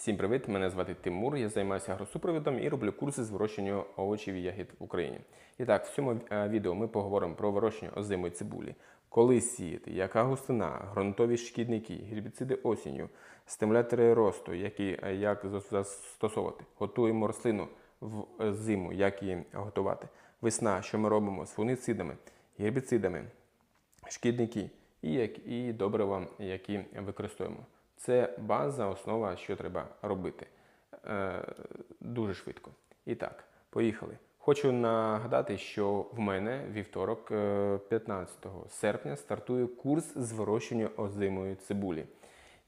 Всім привіт! Мене звати Тимур. Я займаюся агросупровідом і роблю курси з вирощення овочів і ягід в Україні. І так, в цьому е, відео ми поговоримо про вирощення озимої цибулі, коли сіяти, яка густина, ґрунтові шкідники, гербіциди осінню, стимулятори росту, які е, як застосовувати. Готуємо рослину в е, зиму, як її готувати. Весна, що ми робимо з фунгицидами, гербіцидами, шкідники і, як- і добрива, які використовуємо. Це база, основа, що треба робити е, дуже швидко. І так, поїхали. Хочу нагадати, що в мене вівторок, е, 15 серпня, стартує курс з вирощення озимої цибулі.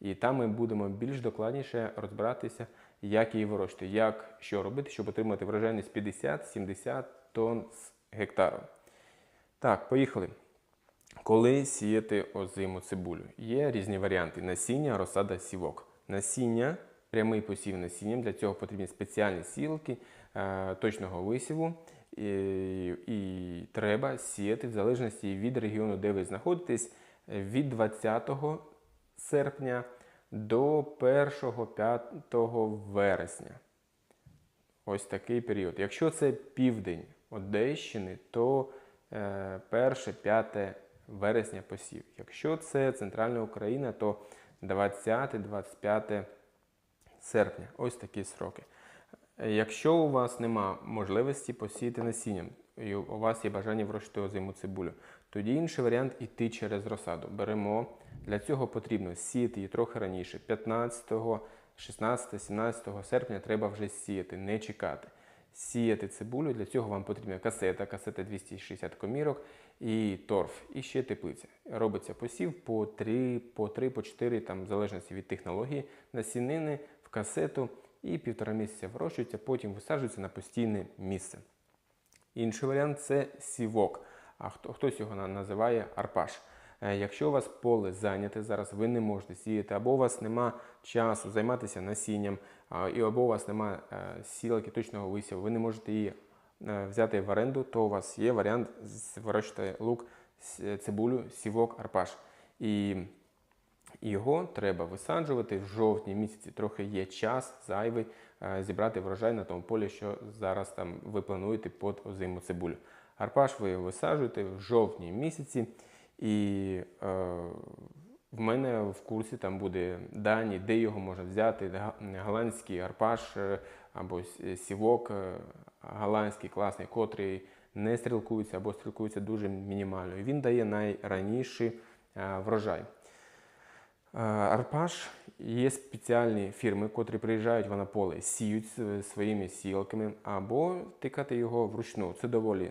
І там ми будемо більш докладніше розбиратися, як її вирощувати, як що робити, щоб отримати врожайність 50-70 тонн з гектару. Так, поїхали. Коли сіяти озиму цибулю? Є різні варіанти: насіння, розсада, сівок. Насіння, прямий посів насінням. Для цього потрібні спеціальні сілки е, точного висіву. І, і треба сіяти в залежності від регіону, де ви знаходитесь, від 20 серпня до 1-5 вересня. Ось такий період. Якщо це південь Одещини, то е, 1-5 вересня посів. Якщо це центральна Україна, то 20-25 серпня. Ось такі сроки. Якщо у вас нема можливості посіяти насінням, і у вас є бажання вирощувати озиму цибулю, тоді інший варіант іти через розсаду. Беремо. Для цього потрібно сіяти її трохи раніше. 15, 16, 17 серпня треба вже сіяти, не чекати. Сіяти цибулю, для цього вам потрібна касета, касета 260 комірок і торф, і ще теплиця. Робиться посів по 3, по 3, по 4, там, в залежності від технології, насінини в касету і півтора місяця вирощується, потім висаджується на постійне місце. Інший варіант це сівок, а хто, хтось його називає арпаш. Е, Якщо у вас поле зайняте зараз, ви не можете сіяти, або у вас нема часу займатися насінням, або у вас нема е, сілки точного висіву, ви не можете її взяти в оренду, то у вас є варіант вирощувати лук, цибулю, сівок, арпаш. І його треба висаджувати в жовтні місяці. Трохи є час зайвий е, зібрати врожай на тому полі, що зараз там ви плануєте під озиму цибулю. Арпаш ви висаджуєте в жовтні місяці, і е, в мене в курсі там буде дані, де його можна взяти. Голландський арпаш е, або сівок е, голландський класний, котрий не стрілкується або стрілкується дуже мінімально. Він дає найраніший е, врожай. Е, Арпаш є спеціальні фірми, котрі приїжджають в поле, сіють с- своїми сілками або тикати його вручну. Це доволі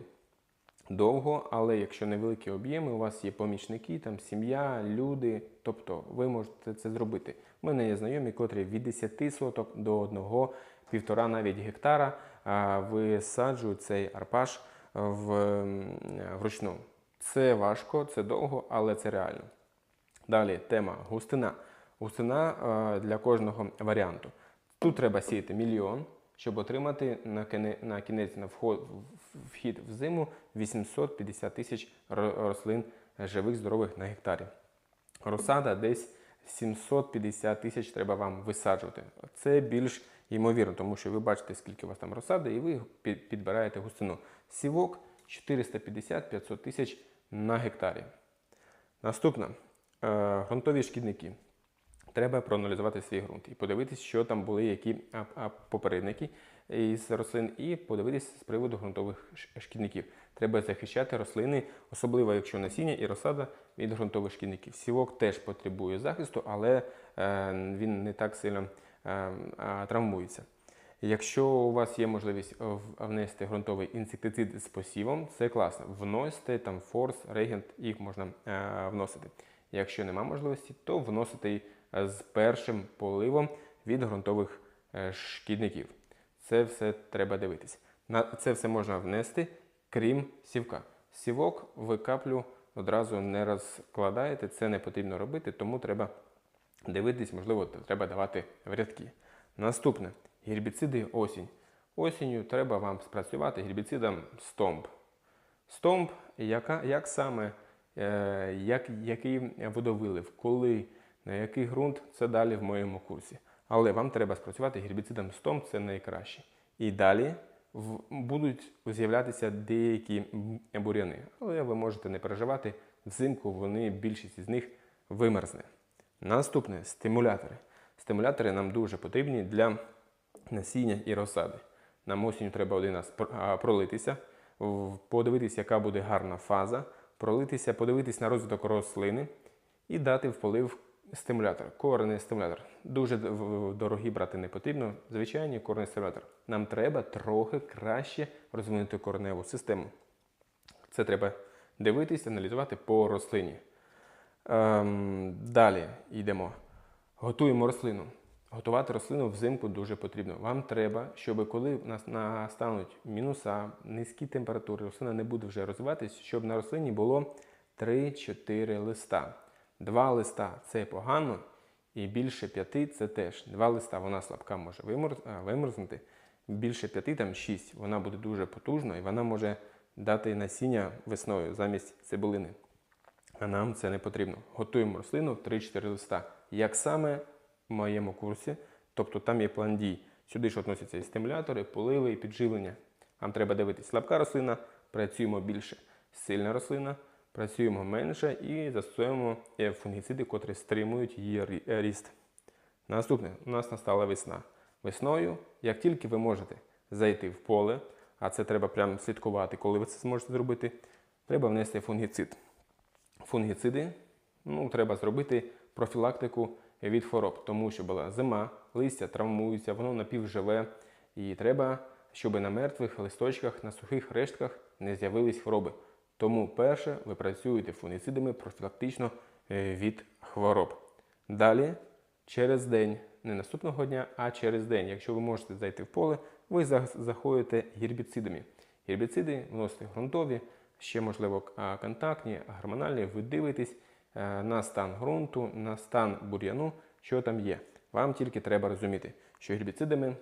довго, але якщо невеликі об'єми, у вас є помічники, там сім'я, люди, тобто ви можете це зробити. У мене є знайомі, котрі від 10 соток до 1, півтора навіть гектара а, висаджують цей арпаш в, вручну. Це важко, це довго, але це реально. Далі тема густина. Густина е, для кожного варіанту. Тут треба сіяти мільйон, щоб отримати на кінець на вход, вхід в зиму 850 тисяч рослин живих, здорових на гектарі. Розсада десь 750 тисяч треба вам висаджувати. Це більш ймовірно, тому що ви бачите, скільки у вас там розсади, і ви підбираєте густину. Сівок 450-500 тисяч на гектарі. Наступне грунтові шкідники. Треба проаналізувати свій ґрунт і подивитись, що там були які попередники із рослин, і подивитись з приводу ґрунтових шкідників. Треба захищати рослини, особливо якщо насіння і розсада від ґрунтових шкідників. Сівок теж потребує захисту, але е, він не так сильно е, травмується. Якщо у вас є можливість внести ґрунтовий інсектицид з посівом, це класно. Вносите там форс, регент, їх можна е, вносити. Якщо нема можливості, то вносите е, з першим поливом від ґрунтових е, шкідників. Це все треба дивитись. На це все можна внести, крім сівка. Сівок ви каплю одразу не розкладаєте, це не потрібно робити, тому треба дивитись, можливо, треба давати в рядки. Наступне гербіциди осінь. Осінню треба вам спрацювати гербіцидом стомп. Стомп, яка, як саме, е, як, який водовилив, коли, на який ґрунт, це далі в моєму курсі. Але вам треба спрацювати гербіцидом стом, це найкраще. І далі будуть з'являтися деякі бур'яни. Але ви можете не переживати, взимку вони, більшість із них вимерзне. Наступне стимулятори. Стимулятори нам дуже потрібні для насіння і розсади. Нам осінню треба один раз пролитися, подивитися, яка буде гарна фаза, пролитися, подивитися на розвиток рослини і дати в полив стимулятор, коренний стимулятор. Дуже дорогі брати не потрібно. Звичайний коренний стимулятор. Нам треба трохи краще розвинути кореневу систему. Це треба дивитися, аналізувати по рослині. Ем, далі йдемо. Готуємо рослину. Готувати рослину взимку дуже потрібно. Вам треба, щоб коли в нас настануть мінуса, низькі температури, рослина не буде вже розвиватись, щоб на рослині було 3-4 листа. Два листа це погано, і більше п'яти це теж. Два листа вона слабка може вимерзнути. Більше п'яти, там шість, вона буде дуже потужна і вона може дати насіння весною замість цибулини. А нам це не потрібно. Готуємо рослину в 3-4 листа. Як саме в моєму курсі, тобто там є план дій. Сюди ж относяться і стимулятори, поливи і підживлення. Вам треба дивитись, слабка рослина, працюємо більше. Сильна рослина, працюємо менше і застосуємо е, фунгіциди, котрі стримують її е, ріст. Наступне, у нас настала весна. Весною, як тільки ви можете зайти в поле, а це треба прямо слідкувати, коли ви це зможете зробити, треба внести фунгіцид фунгіциди, ну, треба зробити профілактику від хвороб, тому що була зима, листя травмується, воно напівживе, і треба, щоб на мертвих листочках, на сухих рештках не з'явились хвороби. Тому перше ви працюєте фунгіцидами профілактично е, від хвороб. Далі, через день, не наступного дня, а через день, якщо ви можете зайти в поле, ви за- заходите гербіцидами. Гербіциди вносите ґрунтові, ще можливо контактні, гормональні. Ви дивитесь е, на стан ґрунту, на стан бур'яну, що там є. Вам тільки треба розуміти, що гербіцидами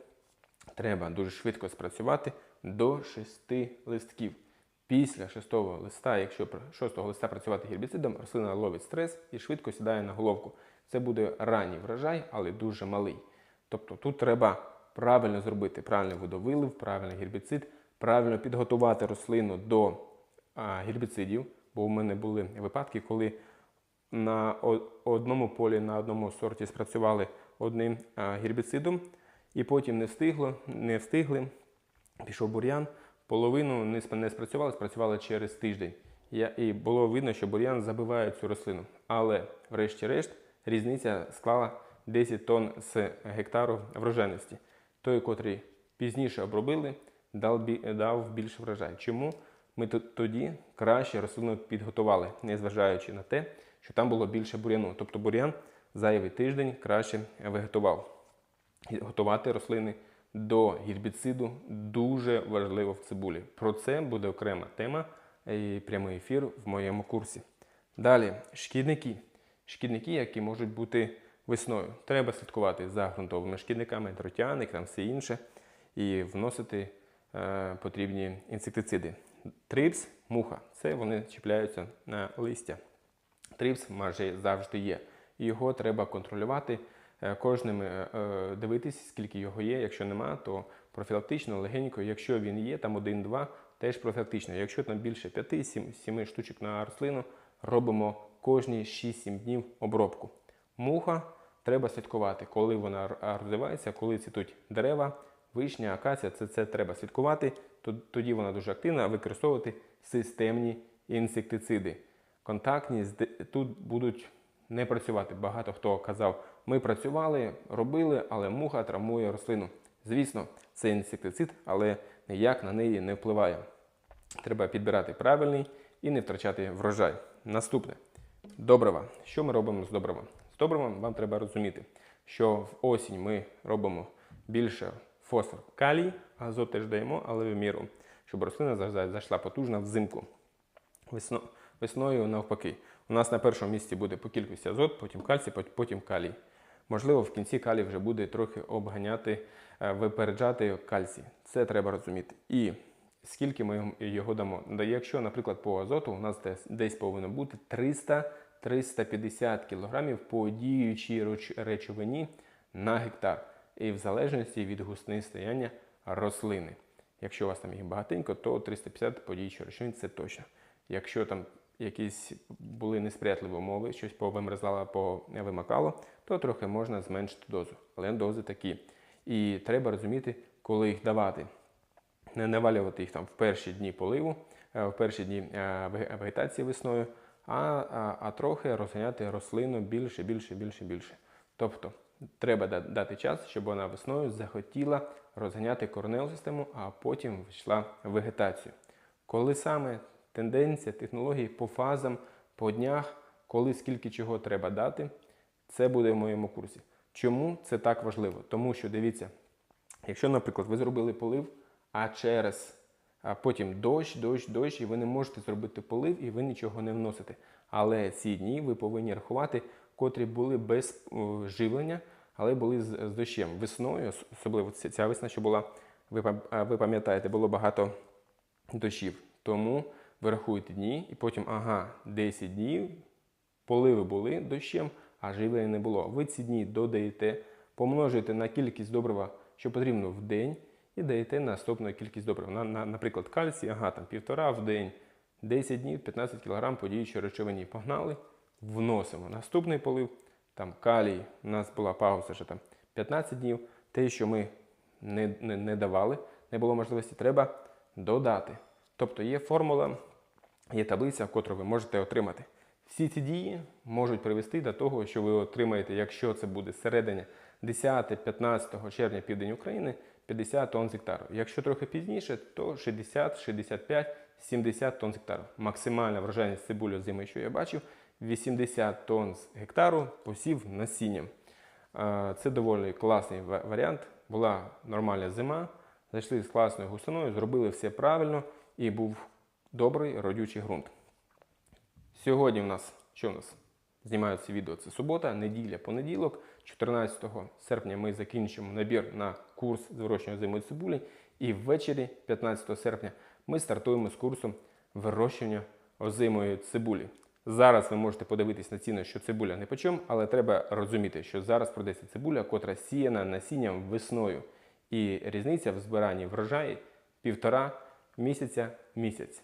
треба дуже швидко спрацювати до 6 листків. Після шестого листа, якщо пр- шостого листа працювати гербіцидом, рослина ловить стрес і швидко сідає на головку. Це буде ранній врожай, але дуже малий. Тобто тут треба правильно зробити правильний водовилив, правильний гербіцид, правильно підготувати рослину до гербіцидів, бо у мене були випадки, коли на одному полі, на одному сорті спрацювали одним гербіцидом, і потім не встигло, не встигли, пішов бур'ян, половину не, сп- не спрацювали, спрацювали через тиждень. Я, і було видно, що бур'ян забиває цю рослину. Але, врешті-решт, різниця склала 10 тонн з гектару врожайності. Той, котрий пізніше обробили, дав, дав більше врожай. Чому? Ми тоді краще рослину підготували, незважаючи на те, що там було більше бур'яну. Тобто бур'ян зайвий тиждень краще вегетував. Готувати рослини до гербіциду дуже важливо в цибулі. Про це буде окрема тема і прямий ефір в моєму курсі. Далі, шкідники. Шкідники, які можуть бути весною. Треба слідкувати за ґрунтовими шкідниками, дротяник, там все інше, і вносити е, потрібні інсектициди. Трипс, муха це вони чіпляються на листя. Трипс майже завжди є. Його треба контролювати, е, кожним е, е, дивитись, скільки його є. Якщо нема, то профілактично, легенько. Якщо він є, там один-два, теж профілактично. Якщо там більше 5-7 штучок на рослину, робимо кожні 6-7 днів обробку. Муха треба слідкувати, коли вона розвивається, коли цвітуть дерева, вишня, акація, це, це треба слідкувати. Тоді вона дуже активна, використовувати системні інсектициди. Контактні тут будуть не працювати. Багато хто казав, ми працювали, робили, але муха травмує рослину. Звісно, це інсектицид, але ніяк на неї не впливає. Треба підбирати правильний і не втрачати врожай. Наступне добрива. Що ми робимо з добривом? З добривом вам треба розуміти, що в осінь ми робимо більше фосфор, калій, азот теж даємо, але в міру, щоб рослина зайшла потужна взимку. Весно, весною навпаки. У нас на першому місці буде по кількості азот, потім кальцій, потім калій. Можливо, в кінці калій вже буде трохи обганяти, е, випереджати кальцій. Це треба розуміти. І скільки ми його дамо? Якщо, наприклад, по азоту у нас десь, повинно бути 300-350 кг по діючій речовині на гектар. І в залежності від густини стояння рослини. Якщо у вас там їх багатенько, то 350 подіючих речовин це точно. Якщо там якісь були несприятливі умови, щось повимерзало, повимакало, то трохи можна зменшити дозу. Але дози такі. І треба розуміти, коли їх давати. Не навалювати їх там в перші дні поливу, е, в перші дні е, вегетації весною, а, а, а трохи розганяти рослину більше, більше, більше, більше. Тобто треба дати час, щоб вона весною захотіла розганяти кореневу систему, а потім йшла в вегетацію. Коли саме тенденція, технології по фазам, по днях, коли скільки чого треба дати, це буде в моєму курсі. Чому це так важливо? Тому що дивіться, якщо, наприклад, ви зробили полив, а через а потім дощ, дощ, дощ, і ви не можете зробити полив, і ви нічого не вносите. Але ці дні ви повинні рахувати, котрі були без живлення, але були з, дощем. Весною, особливо ця весна, що була, ви пам'ятаєте, було багато дощів. Тому ви рахуєте дні, і потім, ага, 10 днів поливи були дощем, а живлення не було. Ви ці дні додаєте, помножуєте на кількість добрива, що потрібно в день, і даєте наступну кількість добрива. На, на, наприклад, кальцій, ага, там півтора в день, 10 днів, 15 кг по діючій речовині. Погнали, вносимо. Наступний полив, там калій, у нас була пауза ще там 15 днів. Те, що ми не, не, не давали, не було можливості, треба додати. Тобто є формула, є таблиця, котру ви можете отримати. Всі ці дії можуть привести до того, що ви отримаєте, якщо це буде серединя 10-15 червня південь України, 50 тонн з гектару. Якщо трохи пізніше, то 60, 65, 70 тонн з гектару. Максимальна врожайність цибулі зими, що я бачив, 80 тонн з гектару посів насінням. Це доволі класний варіант. Була нормальна зима, зайшли з класною густиною, зробили все правильно і був добрий родючий ґрунт. Сьогодні в нас що в нас? Знімаю це відео. Це субота, неділя, понеділок. 14 серпня ми закінчимо набір на курс з вирощування зимої цибулі. І ввечері, 15 серпня, ми стартуємо з курсом вирощування озимої цибулі. Зараз ви можете подивитись на ціну, що цибуля не почем, але треба розуміти, що зараз продається цибуля, котра сіяна насінням весною. І різниця в збиранні врожаї півтора місяця місяць.